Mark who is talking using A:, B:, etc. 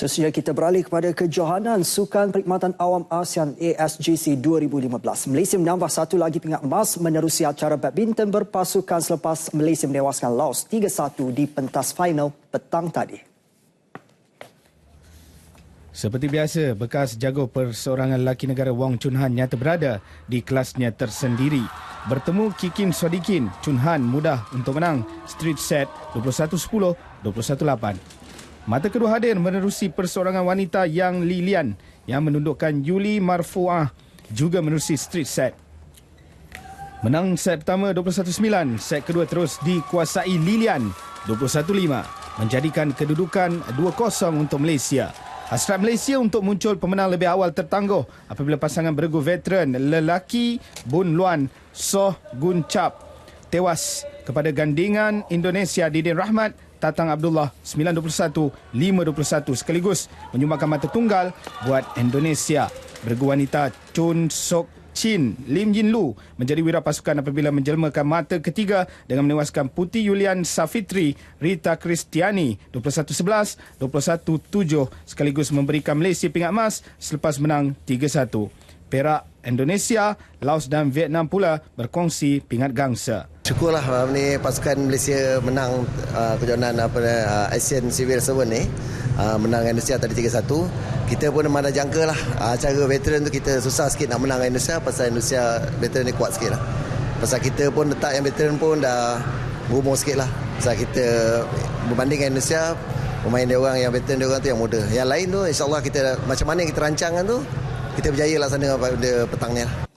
A: Seterusnya kita beralih kepada kejohanan Sukan Perkhidmatan Awam ASEAN ASGC 2015. Malaysia menambah satu lagi pingat emas menerusi acara badminton berpasukan selepas Malaysia menewaskan Laos 3-1 di pentas final petang tadi.
B: Seperti biasa, bekas jago perseorangan lelaki negara Wong Chun Han nyata berada di kelasnya tersendiri. Bertemu Kikin Sodikin, Chun Han mudah untuk menang street set 21-10, 21-8. Mata kedua hadir menerusi perseorangan wanita Yang Lilian yang menundukkan Yuli Marfuah juga menerusi street set. Menang set pertama 21-9, set kedua terus dikuasai Lilian 21-5 menjadikan kedudukan 2-0 untuk Malaysia. Hasrat Malaysia untuk muncul pemenang lebih awal tertangguh apabila pasangan beregu veteran lelaki Bun Luan Soh Gun Chap tewas kepada gandingan Indonesia Didin Rahmat Tatang Abdullah 921 521 sekaligus menyumbangkan mata tunggal buat Indonesia. Bergu wanita Chun Sok Chin Lim Jin Lu menjadi wira pasukan apabila menjelmakan mata ketiga dengan menewaskan Putih Yulian Safitri Rita Kristiani 21-11, 21-7 sekaligus memberikan Malaysia pingat emas selepas menang 3-1. Perak, Indonesia, Laos dan Vietnam pula berkongsi pingat gangsa.
C: Syukurlah malam ni pasukan Malaysia menang uh, kejohanan apa uh, Asian Civil Servant ni. Uh, menang Indonesia tadi 3-1. Kita pun memang dah jangka lah. Uh, cara veteran tu kita susah sikit nak menang Indonesia pasal Indonesia veteran ni kuat sikit lah. Pasal kita pun letak yang veteran pun dah berumur sikit lah. Pasal kita berbanding Indonesia, pemain dia orang yang veteran dia orang tu yang muda. Yang lain tu insyaAllah kita macam mana kita rancangan tu, kita berjaya laksana pada petang ni lah.